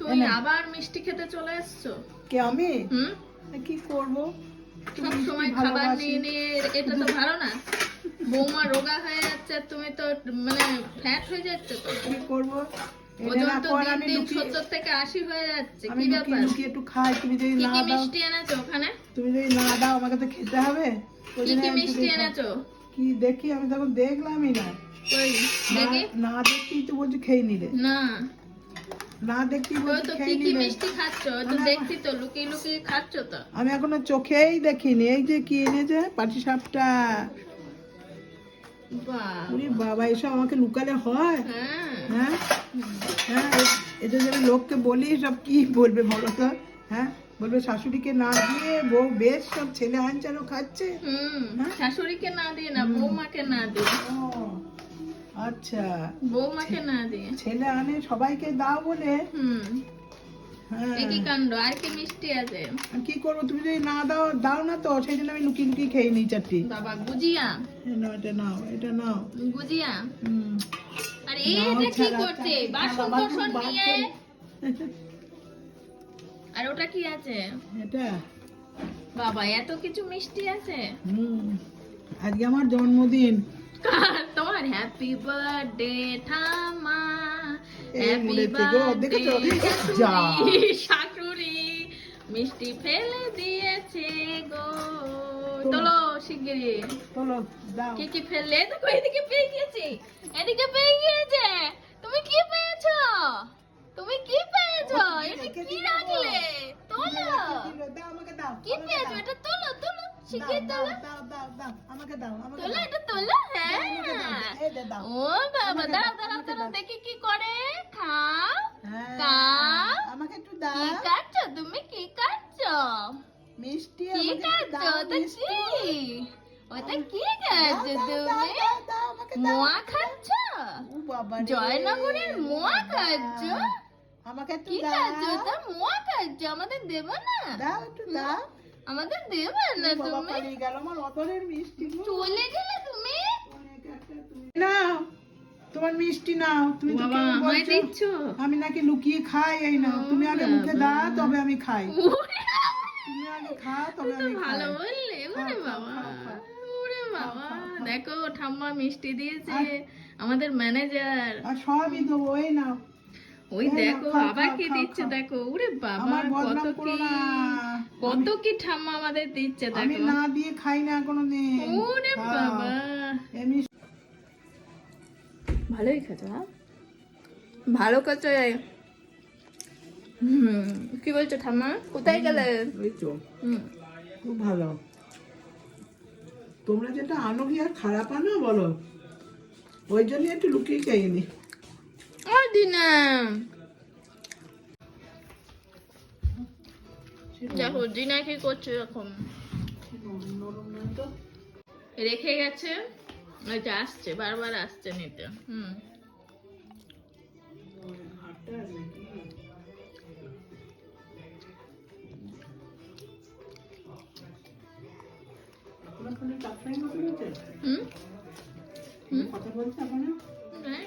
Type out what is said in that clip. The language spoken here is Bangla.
তুমি আবার মিষ্টি খেতে চলে এসছো? কে আমি? হুম? কি করব? সব সময় খাবার নিয়ে নিয়ে এটা তো ভালো না। বৌমা রোগা হয়ে যাচ্ছে তুমি তো মানে ফ্যাট হয়ে যাচ্ছে তো। কি করব? ওজন তো দিন দিন লুকিয়ে সত্তর থেকে আশি হয়ে যাচ্ছে কি ব্যাপার? লুকিয়ে একটু খাই তুমি যদি না দাও মিষ্টি এনেছো ওখানে? তুমি যদি না দাও আমাকে তো খেতে হবে। কি কি মিষ্টি এনেছো? কি দেখি? আমি তখন দেখলামই না। না- দেখি তো বলছি খেয়ে নিলে। না। না দেখতেই তো কি কি মিষ্টি খাচ্ছ? তো দেখছি তো লুকিয়ে লুকিয়ে খাচ্ছ তো। আমি এখনও চোখেই দেখিনি। এই যে কি এনেছে? পাটি সাপটা। বাবা এসব আমাকে লুকালে হয়? হ্যাঁ। হ্যাঁ? হ্যাঁ? এটা যদি লোককে বলি সব কি বলবে বলো তো? হ্যাঁ? বলবে শাশুড়িকে না দিয়ে বউ বেশ সব ছেলে আনচানো খাচ্ছে? হ্যাঁ? শাশুড়িকে না দিয়ে না বৌমাকে না দিয়ে। আচ্ছা। বৌমাকে না দিয়ে। ছেলে আনে সবাইকে দাও বলে। হুম। হ্যাঁ। কাণ্ড আর কি মিষ্টি আছে? কি করব তুমি যদি না দাও দাও না তো সেই জন্য আমি লুকিয়ে লুকিয়ে খেয়ে নিই চারটি। বাবা গুজিয়া। এই এটা নাও এটা নাও। গুজিয়া। আর এটা কি করছে বাসন কোসন নিয়ে। আর ওটা কি আছে? এটা। বাবা এত কিছু মিষ্টি আছে? হুম। আজকে আমার জন্মদিন। কার তোমার হ্যাপি বার্থডে ঠামা হ্যাপি? বার্থডে শাশুড়ি। মিষ্টি ফেলে দিয়েছে গো। তোলো। তোলো শিগগিরি চলো দাও। কি কি ফেললে? দেখো এদিকে পেয়ে গিয়েছি। এদিকে পেয়ে গিয়েছে। তুমি কি পেয়েছ? তুমি কি পেয়েছ? এটা কি রাখলে? তোলো দাও আমাকে দাও। কি পেয়েছ এটা তোলো তোলো দাও, তোলো। দাও, দাও, দাও, আমাকে দাও, আমাকে তোলো এটা তোলো হ্যাঁ। এই দে দাও। ও বাবা আমাকে দাও, দাঁড়াও আমাকে দাঁড়াও দাও। দেখি কি করে। খাও আমাকে একটু কি কাটছো তুমি? কি কাটছো? মিষ্টি কি কাটছো? দাও, কি? ওটা কি কাটছো দাও, দাও, তুমি? দাও, দাও, আমাকে দাও। মোয়া খাচ্ছো। জয়নগরের মোয়া খাচ্ছো? আমাকে একটু দাও। মোয়া আমাদের দেবো না। দাও একটু দাও। আমাদের দেবে না তুমি পালিয়ে গেল আমার অতলের মিষ্টি। চলে গেলে তুমি? নাও তোমার মিষ্টি নাও। তুমি তো আমায়? দিচ্ছ? আমি নাকি লুকিয়ে খাই এই নাও। তুমি আগে মুখে। দাও তবে আমি খাই। তুমি আগে খাও তবে আমি খাই। ভালো বললে ওরে বাবা। খাও, খাও। ওরে বাবা। খাও, খাও। দেখো ঠাম্মা মিষ্টি দিয়েছে। আমাদের ম্যানেজার আর সবই দেবো এই নাও। ওই দেখো আবার খাও, কি দিচ্ছে দেখো? ওরে বাবা কত কি কত কি ঠাম্মা আমাদের দিচ্ছে আমি না দিয়ে খাই না কোনোদিন। ওরে বাবা। ভালোই খেতে হ্যাঁ? ভালো হুম কি বলছো ঠাম্মা? কোথায় গেলে? হুম। খুব ভালো। তোমরা যেটা আনো কি আর খারাপ আনো বলো ওই জন্য একটু লুকিয়ে খাইনি আর দেখো দিনা কি করছে এরকম রেখে গেছে। ওই যে আসছে বারবার আসছে নিতে। হুম। হুম। কথা বলছে এখন হ্যাঁ।